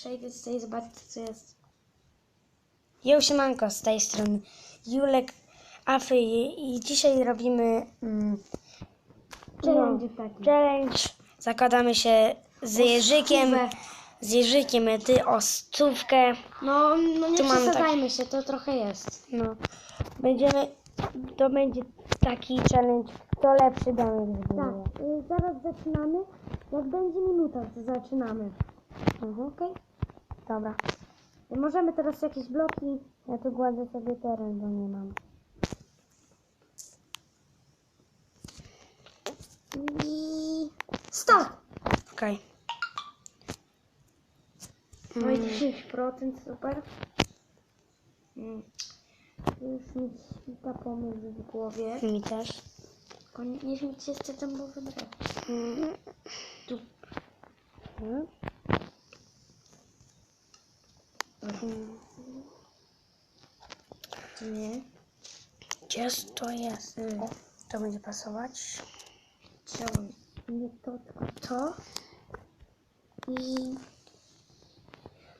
przejdę tutaj i zobaczę co jest. Jo, siemanko, z tej strony Julek Afy i i dzisiaj robimy mm, Challenge no, challenge. Zakładamy się z Jerzykiem, z Jerzykiem, ty o stówkę. No, no nie mamy przesadzajmy się, to trochę jest. No, będziemy, to będzie taki challenge, kto lepszy domek zbuduje. Tak, y, zaraz zaczynamy. Jak będzie minuta, to zaczynamy. Mhm, okej. Dobra, Możemy teraz jakieś bloki. ja tu gładzę sobie teren, bo nie mam. I start! Okej. No i 10%, super. Mm. Już mi świta pomysł w głowie. Mi też. Nie wiem, gdzie jest ten dębowy drewno. Mhm. Tu. Mhm. Mhm. Tu nie. Gdzie to jest? O, to będzie pasować. Trzeba nie to, tylko to. I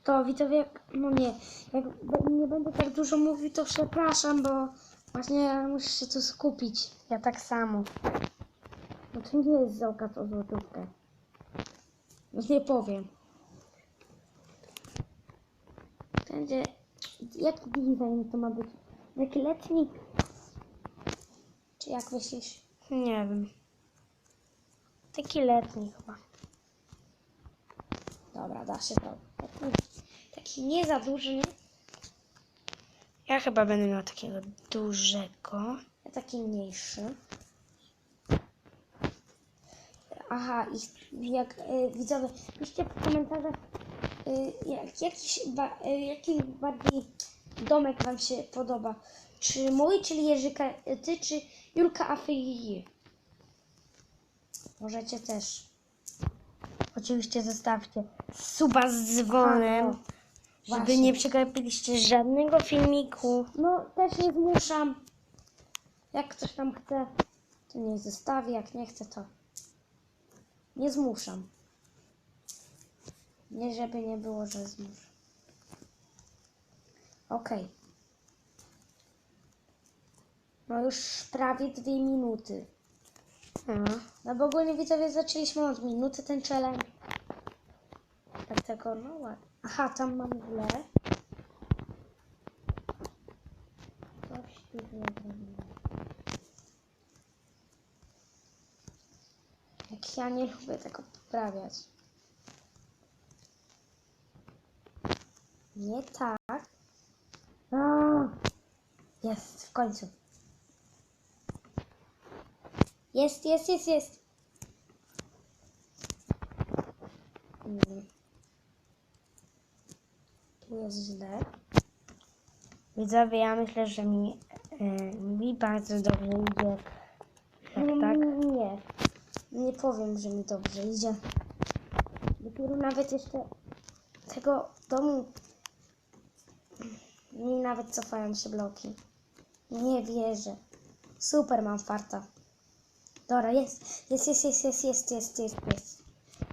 to widzowie, jak, no nie, jak nie będę tak dużo mówił, to przepraszam, bo właśnie muszę się tu skupić. Ja tak samo. No to nie jest zakaz o złotówkę. No nie powiem. Będzie, jaki design to ma być? Taki letni? Czy jak myślisz? Nie wiem. Taki letni chyba. Dobra, da się to. Taki, taki nie za duży, nie? Ja chyba będę miał takiego dużego. A taki mniejszy. Aha, i jak y, widzowie, piszcie w komentarzach, jak, jakiś ba, y, jaki bardziej domek Wam się podoba. Czy mój, czyli Jerzyka, y, Ty, czy Julka Afyji. Możecie też. Oczywiście zostawcie suba z dzwonem, żeby nie przegapiliście żadnego filmiku. No, też nie zmuszam. Jak ktoś tam chce, to niech zostawi, jak nie chce, to nie zmuszam. Nie, żeby nie było, że zmuszam. Okej. No już prawie dwie minuty. No. No bo ogólnie widzowie zaczęliśmy od minuty ten challenge. Dlatego no ładnie. Aha, tam mam źle. Coś tu zrobiłem. Jak ja nie lubię tego poprawiać. Nie tak. Jest, w końcu. Jest, jest, jest, jest. Mm. Tu jest źle. Widzowie, ja myślę, że mi, y, mi bardzo dobrze idzie. Tak, tak. Mm, Nie. Nie powiem, że mi dobrze idzie. Dopiero nawet jeszcze tego domu nawet cofają się bloki. Nie wierzę. Super mam farta. Dobra, jest, jest, jest, jest, jest, jest, jest, jest, jest.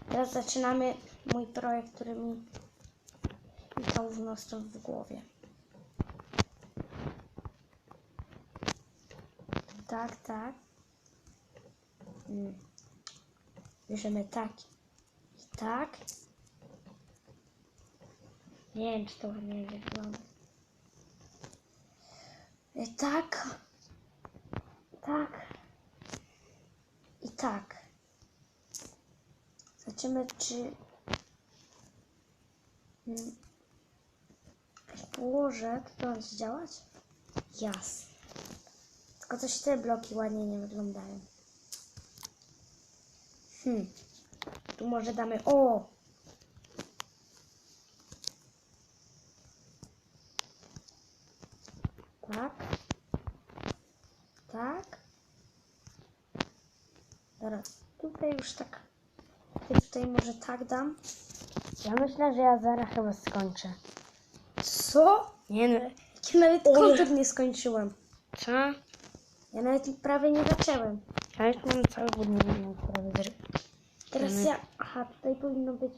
Teraz zaczynamy mój projekt, który mi mikał w nos w głowie. Tak, tak. Mm. Bierzemy tak i tak. Nie wiem, czy to ładnie wygląda. Tak. Tak. I tak. Zobaczymy, czy mm, jak położę, to będzie działać? Jasne. Tylko coś te bloki ładnie nie wyglądają. Hmm. Tu może damy. O! Tak. Tak. Dobra, tutaj już tak. Ja tutaj może tak dam. Ja myślę, że ja zaraz chyba skończę. Co? Nie no, Ja nawet kontur nie skończyłem. co? Ja nawet prawie nie zaczęłem. Ja już mam cały budynek prawie zry- Teraz ja. Aha, tutaj powinno być.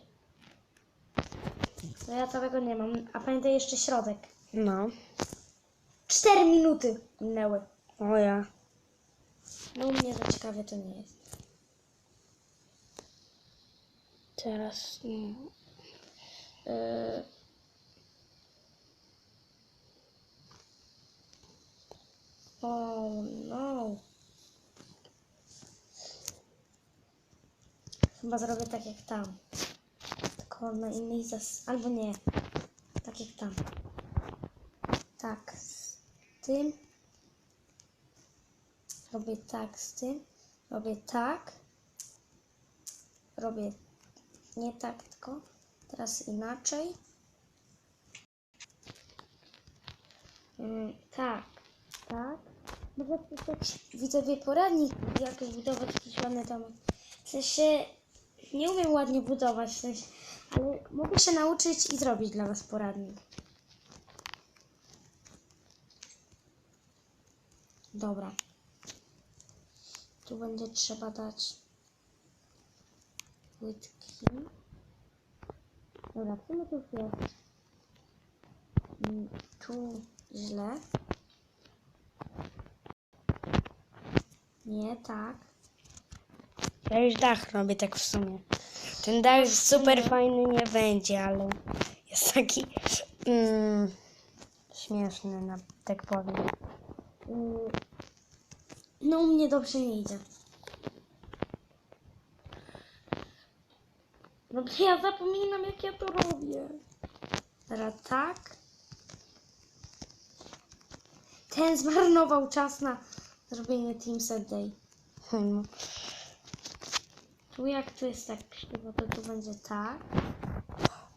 To ja całego nie mam. A pamiętaj jeszcze środek. No. Cztery minuty minęły. O ja. No u mnie za ciekawie to nie jest. Teraz... Yy... Oh no. Chyba zrobię tak jak tam. Tylko na innej zas... Albo nie. Tak jak tam. Tak. Z tym. Robię tak z tym. Robię tak. Robię nie tak, tylko teraz inaczej. Mm, tak, tak. Może jakiś widzowie poradnik, jak budować jakiś ładny domek. W sensie nie umiem ładnie budować, w sensie, ale mogę się nauczyć i zrobić dla Was poradnik. Dobra. Tu będzie trzeba dać płytki. Dobra, w sumie już jest. Tu źle. Nie, tak. Ja już dach robię tak w sumie. Ten dach super fajny nie będzie, ale jest taki mm, śmieszny, na, tak powiem. Mm, No u mnie dobrze nie idzie. No ja zapominam jak ja to robię. Teraz tak. Ten zmarnował czas na zrobienie Team Set Day. Hmm. Tu jak tu jest tak krzywo, to tu będzie tak.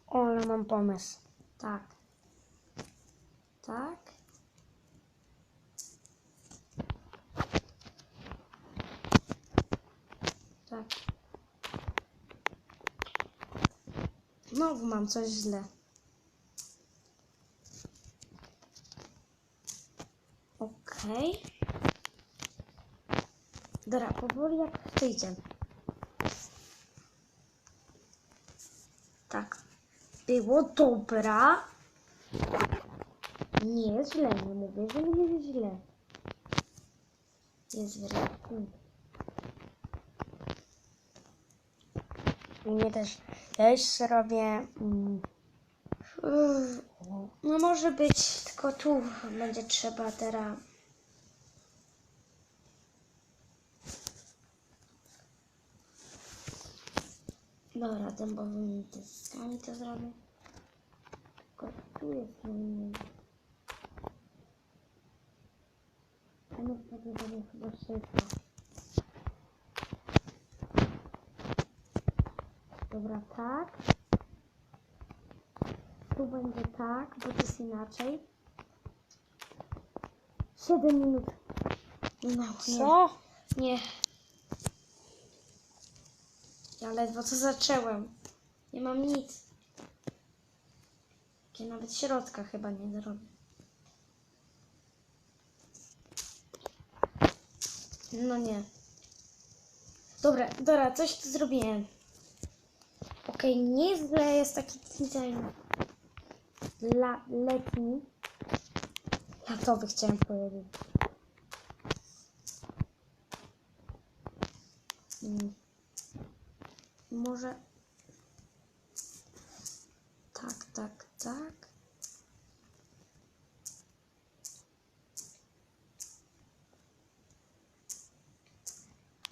O, ale mam pomysł. Tak. Tak. Tak. Znowu mam coś źle. Okej. Dobra, powoli jak wyjdzie. Tak. Było dobra. Nie źle, nie mówię, że nie jest źle. Jest. Mnie też, ja już robię mm, No może być, tylko tu będzie trzeba teraz. Dobra, dębowymi deskami to zrobię. Tylko tu jest najmniej. A no wtedy będzie chyba szybko. Dobra, tak. Tu będzie tak, bo to jest inaczej. 7 minut. No, co? Nie. Ja ledwo co zacząłem. Nie mam nic. Ja nawet środka chyba nie zrobię. No nie. Dobra, dobra, coś tu zrobiłem. Okej, nie źle jest taki design la, letni. Latowy chciałem powiedzieć. Mm. Może tak, tak, tak.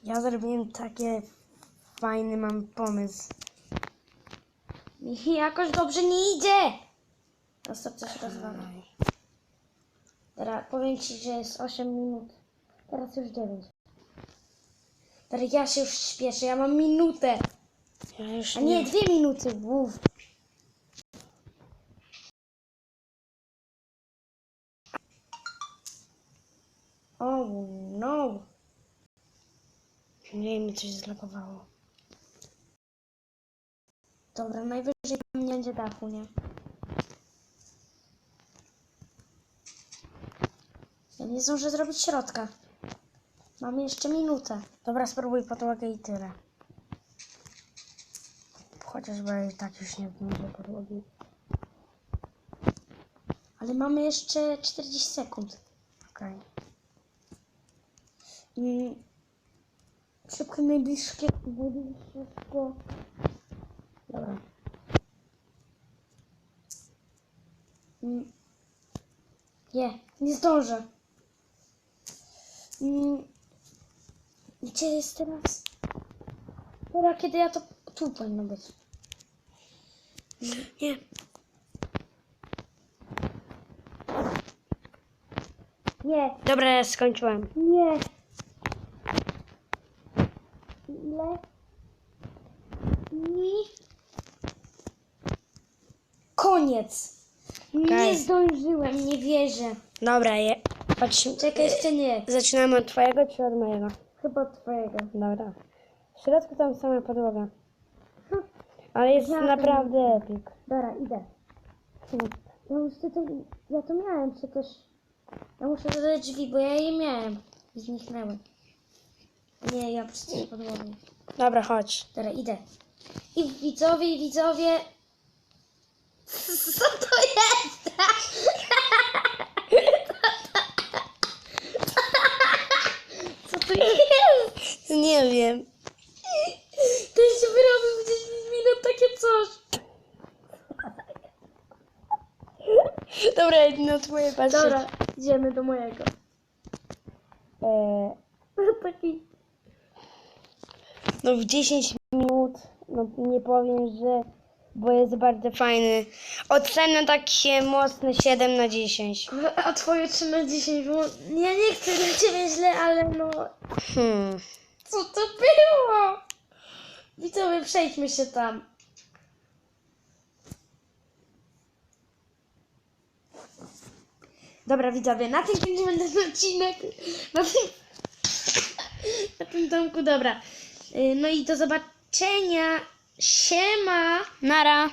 Ja zrobiłem takie fajny mam pomysł. Mi jakoś dobrze nie idzie. Zostaw coś rozwala. Teraz powiem ci, że jest 8 minut. Teraz już 9. Teraz ja się już śpieszę, ja mam minutę. Ja A nie, dwie minuty. Uf. Oh no. Nie mi coś zlagowało. Dobra, najwyżej tam nie będzie dachu, nie? Ja nie zdążę zrobić środka. Mam jeszcze minutę. Dobra, spróbuj podłogę i tyle. Chociażby i tak już nie będzie podłogi. Ale mamy jeszcze 40 sekund. Okej. Mm. Szybko najbliższe, najbliższe szkło. Dobra. Mm. Nie, nie zdążę. Mm. Gdzie jest teraz? Dobra, kiedy ja to... Tu powinno być. Nie. Nie, Dobra, ja skończyłem. nie. Ile? I... Koniec. Nie zdążyłem, nie wierzę. Dobra, je. Czekaj, jeszcze nie. Zaczynamy od twojego czy od mojego? Chyba twojego. Dobra. W środku tam sama podłoga. Ale jest Ja naprawdę epic. Dobra, idę. Ja już to, ja to miałem przecież. Ja muszę dodać drzwi, bo ja je miałem. I zniknęły. Nie, ja nie podłogę. Dobra, chodź. Dobra, idę. I widzowie, i widzowie. Co to jest? Co to jest? Nie wiem. To się wyrobił w 10 minut takie coś. Dobra, jedno twoje patrzę. Dobra, idziemy do mojego. E, Taki. no w 10 minut, no nie powiem, że, bo jest bardzo fajny. Ocena takie mocne 7 na 10. A twoje 3 na 10 było... Ja nie chcę dla ciebie źle, ale no... Hmm. Co to było? Widzowie, przejdźmy się tam. Dobra, widzowie, na tym kończymy ten odcinek. Na tym, na tym domku, dobra. Y, No i do zobaczenia. Siema. Nara.